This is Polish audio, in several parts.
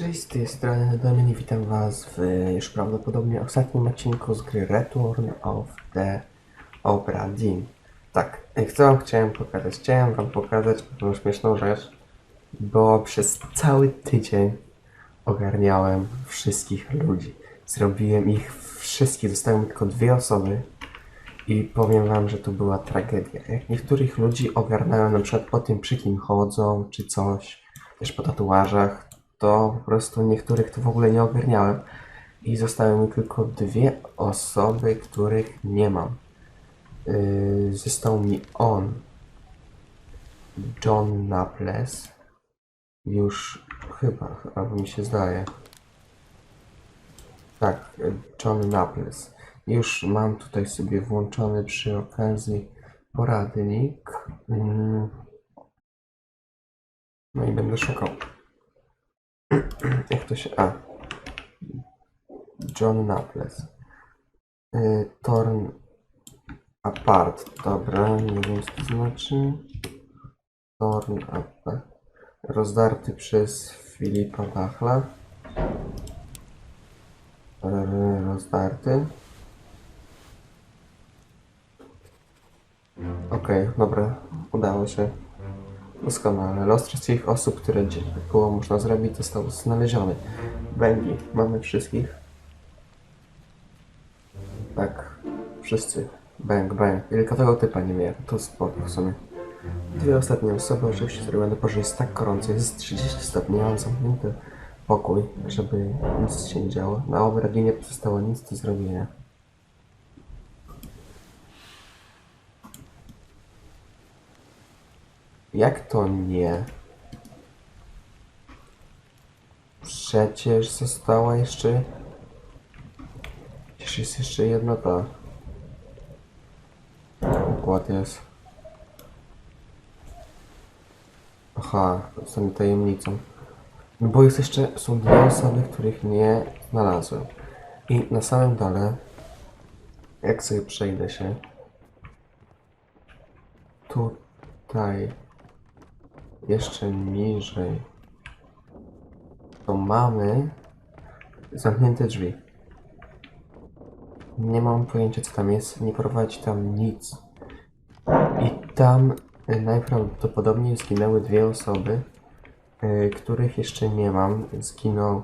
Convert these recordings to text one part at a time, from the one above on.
Cześć, z tej strony Domin witam was w już prawdopodobnie ostatnim odcinku z gry Return of the Obra Dinn. Tak, i co wam chciałem pokazać? Chciałem wam pokazać pewną śmieszną rzecz, bo przez cały tydzień ogarniałem wszystkich ludzi. Zrobiłem ich wszystkich, zostały mi tylko dwie osoby i powiem wam, że to była tragedia. Jak niektórych ludzi ogarnąłem na przykład po tym, przy kim chodzą, czy coś, też po tatuażach, to po prostu niektórych to w ogóle nie ogarniałem. I zostały mi tylko dwie osoby, których nie mam. Yy, został mi on, John Naples. Już chyba, albo mi się zdaje. Tak, John Naples. Już mam tutaj sobie włączony przy okazji poradnik. Mm. No i będę szukał. Jak to się. A. John Naples. Y, torn apart. Dobra, nie wiem co to znaczy. Torn apart. Rozdarty przez Filipa Bachla. R- Rozdarty. Okej, dobra, udało się. Doskonale. Los wszystkich osób, które było można zrobić, został znaleziony. Bęgi. Mamy wszystkich. Tak. Wszyscy. Bang, bang. Delikatnego typa nie miałem. To spoko w sumie. Dwie ostatnie osoby oczywiście zrobione, bo że jest tak gorąco. Jest 30 stopni. Mam zamknięty pokój, żeby nic się nie działo. Na obradzie nie pozostało nic do zrobienia. Jak to nie? Przecież została jeszcze... Przecież jest jeszcze jedna ta... Układ jest. Aha, są tajemnicą. No bo jest jeszcze, są dwie osoby, których nie znalazłem. I na samym dole, jak sobie przejdę się, tutaj, jeszcze niżej, to mamy zamknięte drzwi. Nie mam pojęcia co tam jest, nie prowadzi tam nic. I tam najprawdopodobniej zginęły dwie osoby, y, których jeszcze nie mam. Zginął y,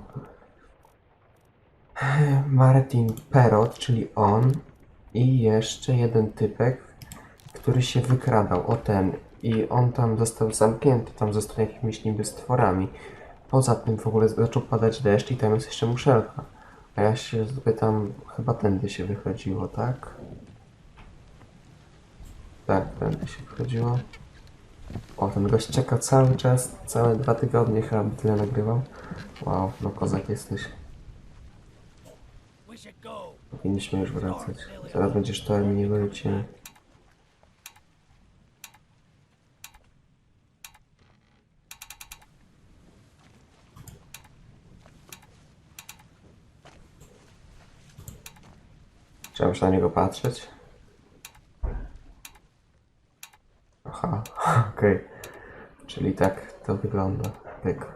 Martin Perot, czyli on, i jeszcze jeden typek, który się wykradał, o ten. I on tam został zamknięty, tam został jakimiś niby stworami. Poza tym w ogóle zaczął padać deszcz i tam jest jeszcze muszelka. A ja się zapytam, chyba tędy się wychodziło, tak? Tak, tędy się wychodziło. O, ten gość czeka cały czas, całe dwa tygodnie chyba tyle nagrywał. Wow, no kozak jesteś. Powinniśmy już wracać. Zaraz będziesz to mi wrócimy. Trzeba już na niego patrzeć. Aha, okej. Czyli tak to wygląda. Pyk.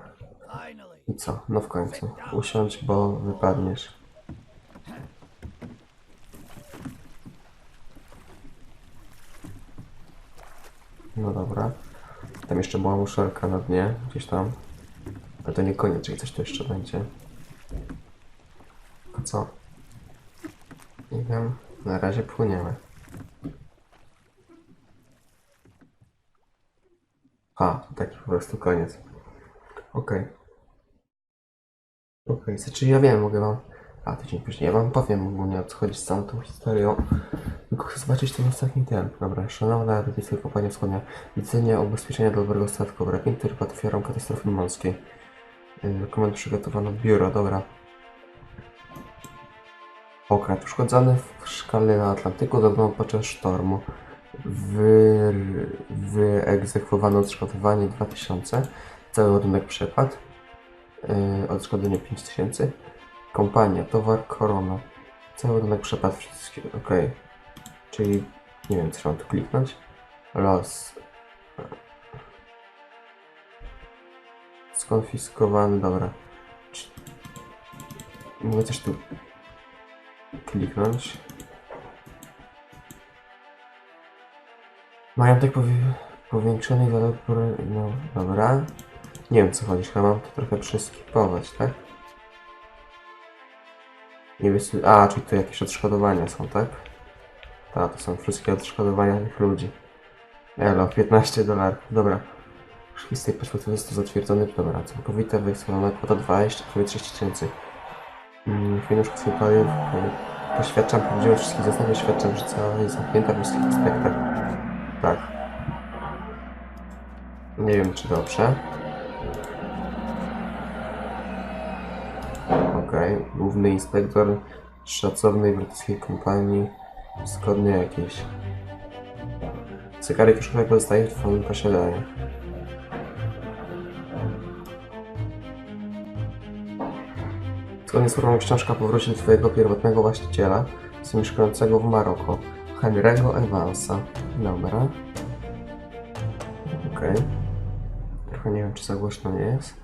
I co? No w końcu. Usiądź, bo wypadniesz. No dobra. Tam jeszcze była muszelka na dnie, gdzieś tam. Ale to nie koniec, czyli coś tu jeszcze będzie. A co? Wiem. Na razie płyniemy. A, taki po prostu koniec. Okej. Okej, znaczy ja wiem, mogę wam... A, tydzień później, ja wam powiem ogólnie o co chodzi z całą tą historią. Tylko chcę zobaczyć ten ostatni ten. Dobra, szanowna brytyjska kompania wschodnia. Widzenia ubezpieczenia dobrego statku. Wrażenie, który padł ofiarą katastrofy morskiej. Dokument przygotowano biuro, dobra. Okręt uszkodzony w szkale na Atlantyku zabrano podczas sztormu. Wy... Wyegzekwowano odszkodowanie 2000. Cały ładunek przepadł. Yy, odszkodowanie 5000. Kompania, towar, korona. Cały ładunek przepadł wszystkie. Okej. Czyli nie wiem, trzeba tu kliknąć. Los. Skonfiskowany, dobra. Mogę też tu kliknąć. Majątek powi powiększony walor por- No, dobra. Nie wiem co chodzi, chyba mam to trochę przeskipować, tak? Nie wiem, a, czyli tu jakieś odszkodowania są, tak? Tak, to są wszystkie odszkodowania tych ludzi. Elo, 15 dolarów, dobra. Z tej perspektywy to zatwierdzony, dobra, całkowita wyeksplonowana kwota 23 tysięcy. Mm, Chwiloż paliw, e, poświadczam prawdziwość wszystkich zestaw, poświadczam, że cała jest zamknięta wszystkich aspektach. Tak. Nie wiem, czy dobrze. Okej, główny inspektor szacownej brytyjskiej kompanii, zgodnie jakieś. Zegarek już pozostaje w twoim posiadaniu. Zgodnie z formą książka powróci do twojego pierwotnego właściciela, zamieszkującego w Maroko, Henry'ego Evansa. Dobra. Okej. Trochę nie wiem, czy za głośno nie jest.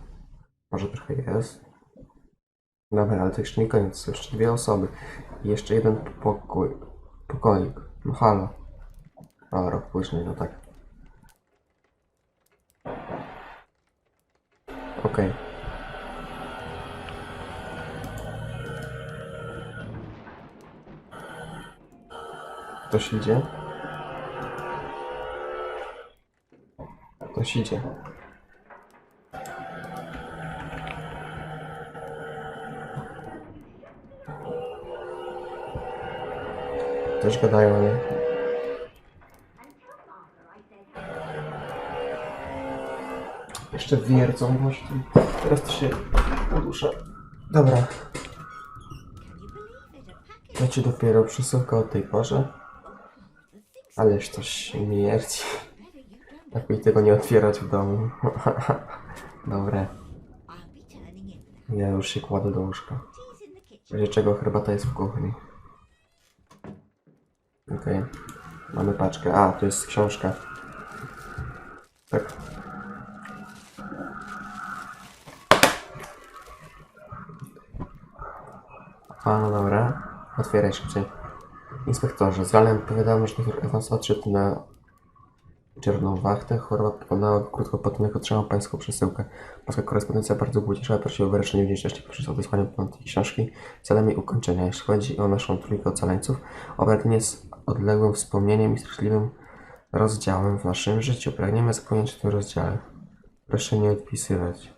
Może trochę jest. Dobra, ale to jeszcze nie koniec, jeszcze dwie osoby. I jeszcze jeden pokój. Pokoik. No halo. A, rok później, no tak. Okej. Ktoś idzie? Ktoś idzie. Też gadają, nie? Jeszcze wiercą właśnie. Teraz to się uduszę. Dobra. Ci dopiero przesyłka o tej porze. Ależ to śmierci. Lepiej tego nie otwierać w domu. Dobre. Ja już się kładę do łóżka. W razie czego herbata jest w kuchni. Okej. Mamy paczkę. A, to jest książka. Tak. A, no dobra. Otwieraj szybciej. Inspektorze, z ranem powiadamy, że dr Evans odszedł na czerwoną wachtę. Choroba pokonała go krótko po tym, jak otrzymał pańską przesyłkę. Pańska korespondencja bardzo ucieszyła, prosi o wyrażenie wdzięczności poprzez odesłanie ponad tej książki celem jej ukończenia. Jeśli chodzi o naszą trójkę ocaleńców, obrad nie jest odległym wspomnieniem i straszliwym rozdziałem w naszym życiu. Pragniemy zapomnieć o tym rozdziale. Proszę nie odpisywać.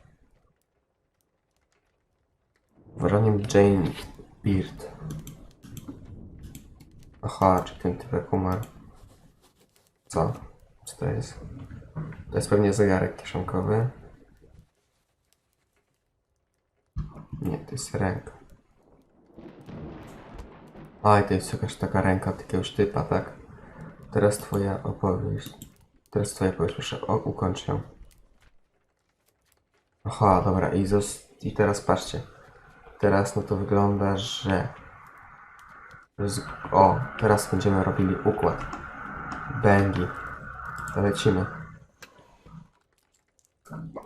Uważaniem Jane Beard. Aha, czy ten typek umarł. Co? Co to jest? To jest pewnie zegarek kieszonkowy. Nie, to jest ręka. Aj, to jest jakaś taka ręka jakiegoś typa, tak? Teraz twoja opowieść. Teraz twoja opowieść, proszę, o, ukończ. Aha, dobra, i, i teraz patrzcie. Teraz no to wygląda, że... O, teraz będziemy robili układ. Bęgi. Lecimy.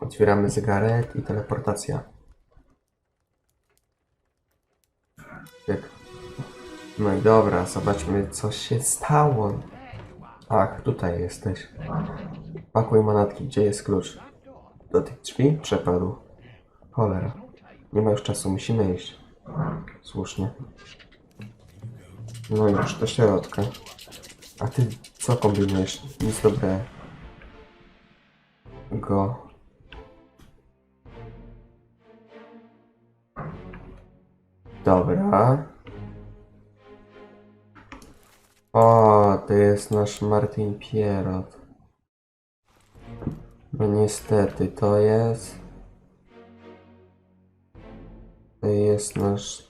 Otwieramy zegarek i teleportacja. Tak. No i dobra, zobaczmy co się stało. Ach, tutaj jesteś. Pakuj manatki, gdzie jest klucz? Do tych drzwi? Przepadł. Cholera. Nie ma już czasu, musimy iść. Słusznie. No już, do środka. A ty co kombinujesz? Nic dobrego. Go. Dobra. O, to jest nasz Martin Pierrot. No niestety, to jest... To jest nasz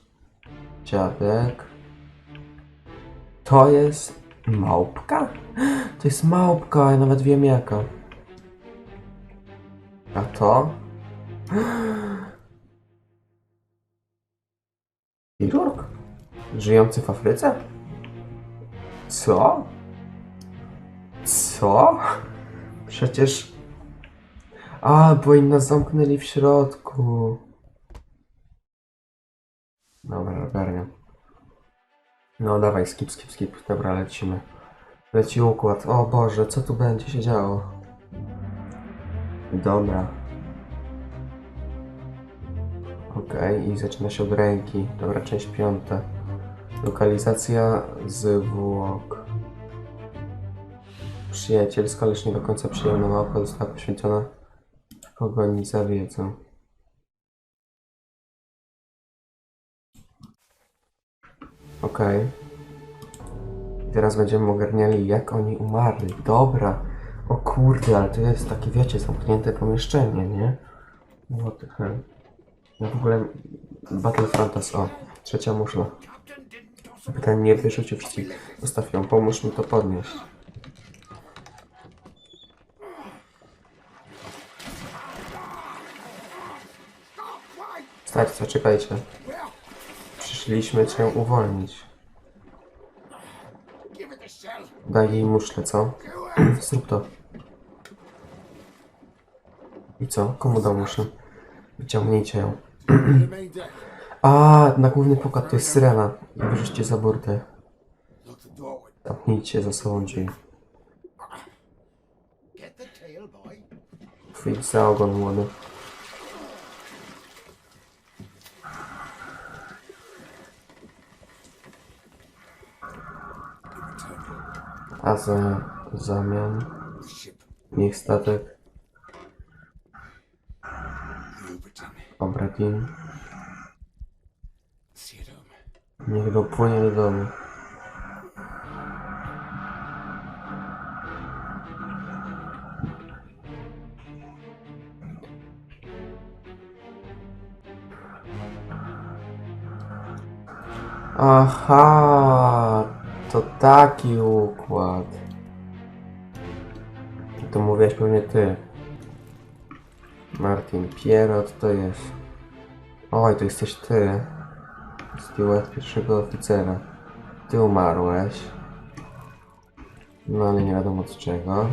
dziadek. To jest małpka? To jest małpka, ja nawet wiem jaka. A to? Chirurg? Żyjący w Afryce? Co? Co? Przecież... A, bo im zamknęli w środku. No dawaj, skip, skip, skip. Dobra, lecimy. Leci układ. O Boże, co tu będzie się działo? Dobra. Okej, i zaczyna się od ręki. Dobra, część piąta. Lokalizacja zwłok. Przyjacielska, lecz nie do końca przyjemna małpa została poświęcona pogoni za wiedzą. Okej. I Teraz będziemy ogarniali, jak oni umarli. Dobra. O kurde, ale to jest takie, wiecie, zamknięte pomieszczenie, nie? What the hell. Ja w ogóle... Battlefrontas, o. Trzecia muszla. Pytanie nie wyrzucił wszystkich. Zostaw ją, pomóż mi to podnieść. Starca, czekajcie. Przyszliśmy cię uwolnić. Daj jej muszlę, co? Zrób to. I co? Komu dał muszę? Wyciągnijcie ją. A, na główny pokład to jest syrena. Wyrzućcie za burtę. Zamknijcie za sobą drzwi. Chwyć za ogon młody. A za zamian niech statek. Obradin niech dopłynie do domu. Aha, to taki układ. To mówiłeś pewnie ty. Martin Pierrot to jest. Oj, to jesteś ty. Steward pierwszego oficera. Ty umarłeś. No ale nie wiadomo z czego.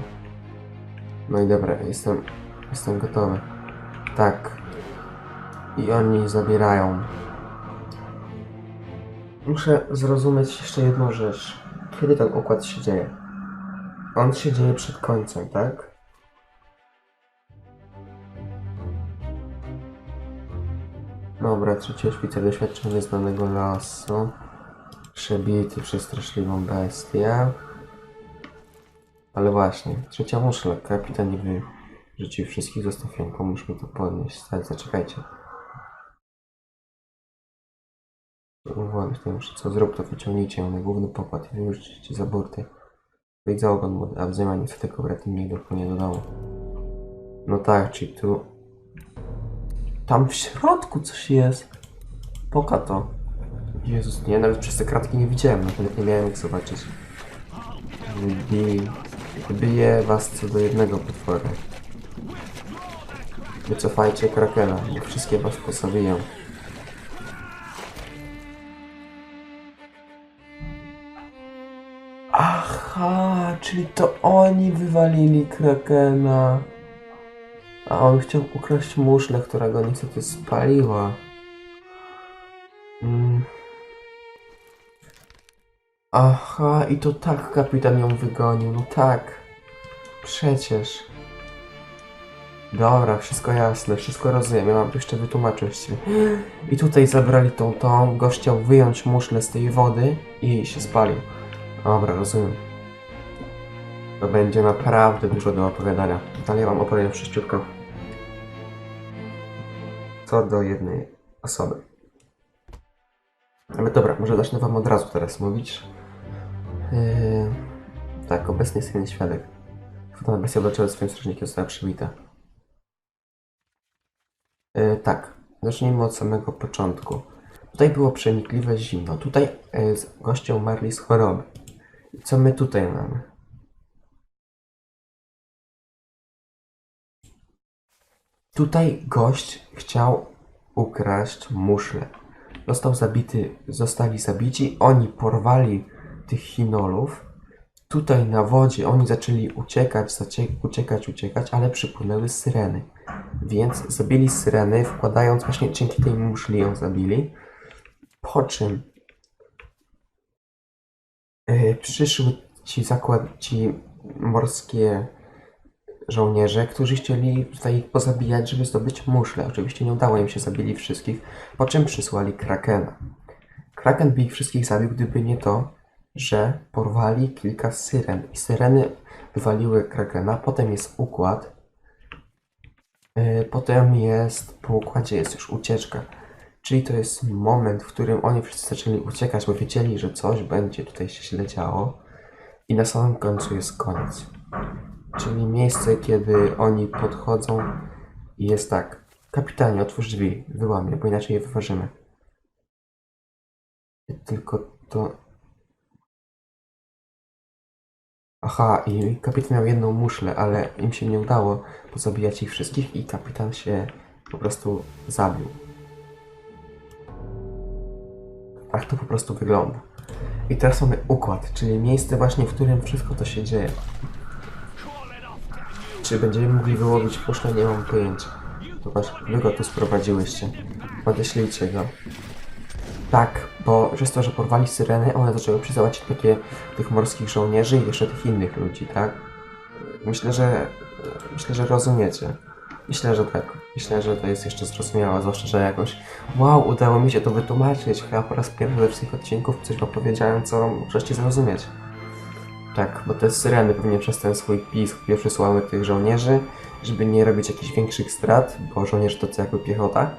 No i dobra, jestem, jestem gotowy. Tak. I oni zabierają. Muszę zrozumieć jeszcze jedną rzecz. Kiedy ten układ się dzieje? On się dzieje przed końcem, tak? Dobra, trzeci oficer doświadczony znanego losu. Przebity przez straszliwą bestię. Ale właśnie, trzecia muszla. Kapitan nie wyrzucił wszystkich, zostaw ją. Pomóż mi to podnieść. Stać, zaczekajcie. Muszę. Co zrób to, wyciągnijcie ją na główny pokład i wyrzućcie za burty. Wyjdź za ogon a w zamian niech tylko Bretin niech dopłynie do domu. No tak, czyli tu... Tam w środku coś jest. Poka to. Jezus, nie, nawet przez te kratki nie widziałem, nawet nie miałem jak zobaczyć. Bije was co do jednego potwora. Wycofajcie Krakena, niech wszystkie was posawiją. Aha, czyli to oni wywalili Krakena. A on chciał ukraść muszlę, która go niestety spaliła. Mm. Aha, i to tak kapitan ją wygonił, no tak. Przecież. Dobra, wszystko jasne, wszystko rozumiem, ja mam jeszcze wytłumaczyć. I tutaj zabrali tą, tą, gość chciał wyjąć muszlę z tej wody i się spalił. Dobra, rozumiem. To będzie naprawdę dużo do opowiadania. Ale ja wam opowiem wszyściutko. Co do jednej osoby. Ale dobra, może zacznę wam od razu teraz mówić. Yy, tak, obecnie jest jeden świadek. Fotona bestia do swoim strażnikiem została przybita. Yy, tak, zacznijmy od samego początku. Tutaj było przenikliwe zimno. Tutaj yy, z- goście umarli z choroby. I co my tutaj mamy? Tutaj gość chciał ukraść muszlę. Został zabity, zostali zabici, oni porwali tych chinolów. Tutaj na wodzie oni zaczęli uciekać, uciekać, uciekać, ale przypłynęły syreny. Więc zabili syreny, wkładając właśnie dzięki tej muszli ją zabili. Po czym yy, przyszły ci zakład, ci morskie żołnierze, którzy chcieli tutaj ich pozabijać, żeby zdobyć muszle. Oczywiście nie udało im się, zabili wszystkich, po czym przysłali Krakena. Kraken by ich wszystkich zabił, gdyby nie to, że porwali kilka syren i syreny wywaliły Krakena, potem jest układ, yy, potem jest, po układzie jest już ucieczka. Czyli to jest moment, w którym oni wszyscy zaczęli uciekać, bo wiedzieli, że coś będzie tutaj się źle działo i na samym końcu jest koniec. Czyli miejsce, kiedy oni podchodzą i jest tak. Kapitanie, otwórz drzwi, wyłamie, bo inaczej je wyważymy. Tylko to... Aha, i kapitan miał jedną muszlę, ale im się nie udało pozabijać ich wszystkich i kapitan się po prostu zabił. Tak to po prostu wygląda. I teraz mamy układ, czyli miejsce właśnie, w którym wszystko to się dzieje. Czy będziemy mogli wyłowić puszkę? Nie mam pojęcia. Zobacz, wy go tu sprowadziłyście. Odeślijcie go. Tak, bo przez to, że porwali syreny, one zaczęły przyzywać takie tych morskich żołnierzy i jeszcze tych innych ludzi, tak? Myślę, że myślę, że rozumiecie. Myślę, że tak. Myślę, że to jest jeszcze zrozumiałe, zwłaszcza, że jakoś wow, udało mi się to wytłumaczyć. Chyba po raz pierwszy ze wszystkich odcinków coś wam powiedziałem, co możecie zrozumieć. Tak, bo te syreny pewnie przez ten swój pisk pierwszy tych żołnierzy, żeby nie robić jakichś większych strat, bo żołnierze to co jakby piechota.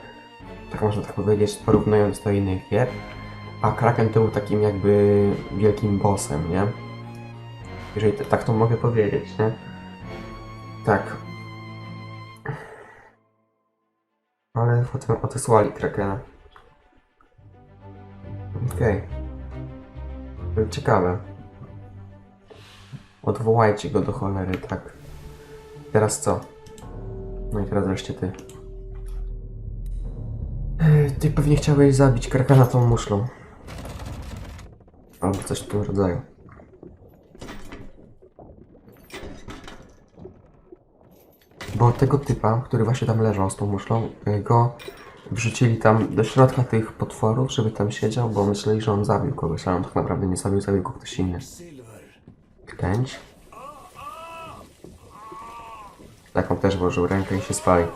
Tak można tak powiedzieć, porównując do innych gier. A Kraken to był takim jakby wielkim bossem, nie? Jeżeli tak to mogę powiedzieć, nie? Tak. Ale potem odesłali Krakena. Okej. Ciekawe. Odwołajcie go do cholery, tak. Teraz co? No i teraz wreszcie ty. Ty pewnie chciałeś zabić Krakena tą muszlą. Albo coś w tym rodzaju. Bo tego typa, który właśnie tam leżał z tą muszlą, y, go wrzucili tam do środka tych potworów, żeby tam siedział, bo myśleli, że on zabił kogoś, ale on tak naprawdę nie zabił, zabił go ktoś inny. Kręć. Tak, on też włożył rękę i się spalił.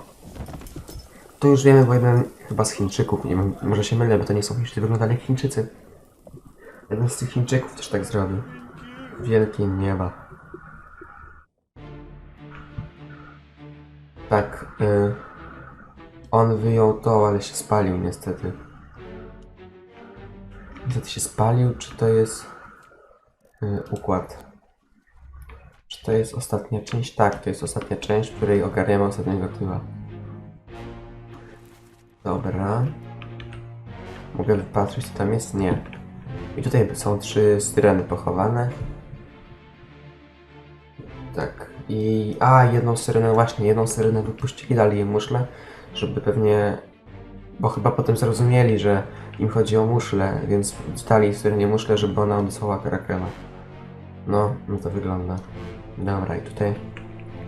To już wiemy, bo jeden chyba z Chińczyków, nie wiem, może się mylę, bo to nie są Chińczycy, wyglądali jak Chińczycy. Jeden z tych Chińczyków też tak zrobił. Wielkie nieba. Tak, y, on wyjął to, ale się spalił niestety. Niestety się spalił, czy to jest y, układ? Czy to jest ostatnia część? Tak, to jest ostatnia część, w której ogarniamy ostatniego tyła. Dobra. Mogę wypatrzeć, co tam jest? Nie. I tutaj są trzy syreny pochowane. Tak. I... A, jedną syrenę, właśnie, jedną syrenę wypuścili, dali jej muszlę, żeby pewnie... Bo chyba potem zrozumieli, że im chodzi o muszlę, więc dali syrenie muszlę, żeby ona odesłała Krakena. No, no to wygląda. Dobra, i tutaj...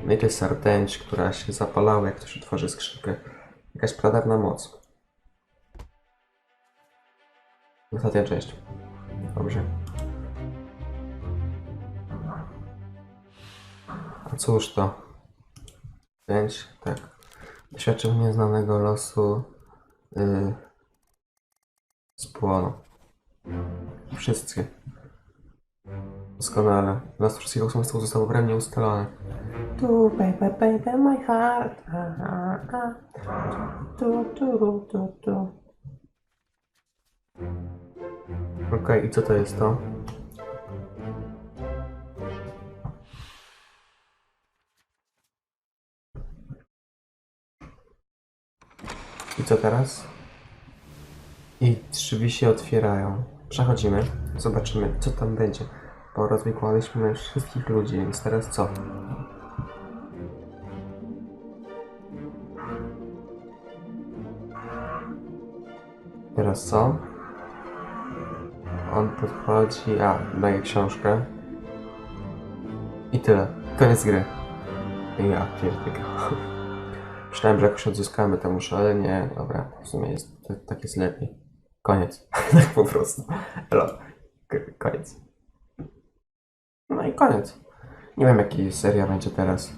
No i rtęć, która się zapalała, jak ktoś otworzy skrzynkę. Jakaś pradawna moc. Ostatnia część. Dobrze. A cóż to? Pięć, tak. Doświadczył nieznanego losu yy, spłoną. Wszystkie. Doskonale. Los wszystkich umysłów został obrębnie ustalony. Tu, baby, baby, my heart. A, a, a. Tu, tu, tu, tu, tu. Okej, i co to jest to? I co teraz? I drzwi się otwierają. Przechodzimy, zobaczymy, co tam będzie. Bo rozwikłaliśmy wszystkich ludzi, więc teraz co? Teraz co? On podchodzi, a, daje książkę. I tyle. Koniec gry. Ja pierdolę. Myślałem, że jakoś odzyskamy tę muszę, ale nie, dobra, w sumie jest, tak jest lepiej. Koniec. tak po prostu. Elo. Koniec. Koniec. Nie wiem, jaki seria będzie teraz.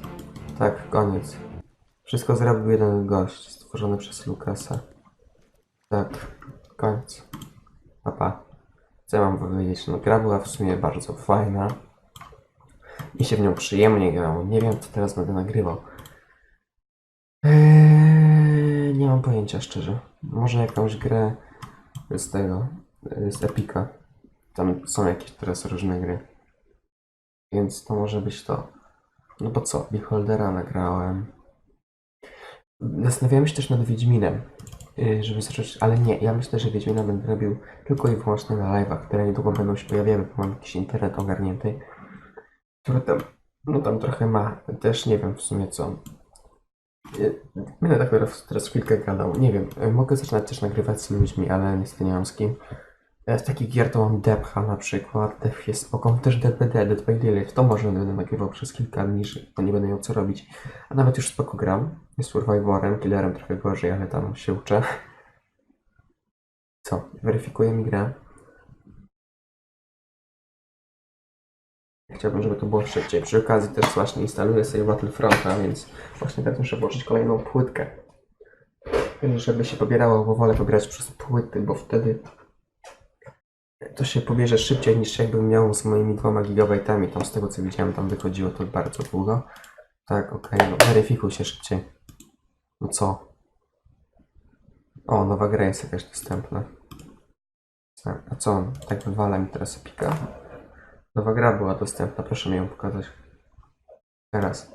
Tak, koniec. Wszystko zrobił jeden gość, stworzony przez Lukasa. Tak, koniec. Papa. Co ja mam powiedzieć? No gra była w sumie bardzo fajna. Mi się w nią przyjemnie grało. Nie wiem, co teraz będę nagrywał. Eee, nie mam pojęcia, szczerze. Może jakąś grę z tego, e, z Epika. Tam są jakieś teraz różne gry. Więc to może być to. No bo co? Beholdera nagrałem. Zastanawiałem się też nad Wiedźminem, yy, żeby zacząć, ale nie, ja myślę, że Wiedźmina będę robił tylko i wyłącznie na live'ach, które niedługo będą się pojawiały, bo mam jakiś internet ogarnięty, który tam, no tam trochę ma, też nie wiem w sumie co. Yy, Będę tak teraz, chwilkę gadał, nie wiem, yy, mogę zaczynać też nagrywać z ludźmi, ale niestety nie mam z kim. Z takich gier to mam Depcha na przykład, Depch jest spoko, też DBD, Dead by Daylight, to może będę nagrywał przez kilka dni, że- nie będę miał co robić. A nawet już spoko gram, jest Survivorem, Killerem trochę gorzej, ale tam się uczę. Co? Weryfikuje mi grę. Chciałbym, żeby to było szybciej. Przy okazji też właśnie instaluję sobie Battlefronta, więc właśnie tak muszę włożyć kolejną płytkę. Żeby się pobierało, bo wolę pobierać przez płyty, bo wtedy to się pobierze szybciej niż jakbym miał z moimi dwoma gigabajtami. Tam z tego co widziałem, tam wychodziło to bardzo długo. Tak, okej, no weryfikuj się szybciej. No co? O, nowa gra jest jakaś dostępna. Tak, A co on? Tak wywala mi teraz epika? Nowa gra była dostępna, proszę mi ją pokazać. Teraz.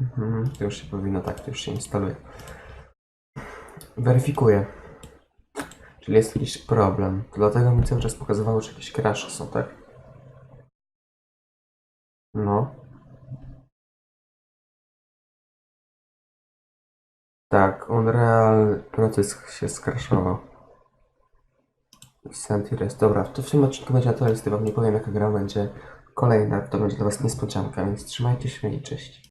Mhm, to już się powinno, tak, to już się instaluje. Weryfikuję. Czyli jest jakiś problem. To dlatego mi cały czas pokazywało, że jakieś crashy są, tak? No. Tak, Unreal proces się skraszował. Sentires. Dobra, to w tym odcinku będzie na tyle, wam nie powiem jaka gra będzie kolejna. To będzie dla was niespodzianka, więc trzymajcie się i cześć.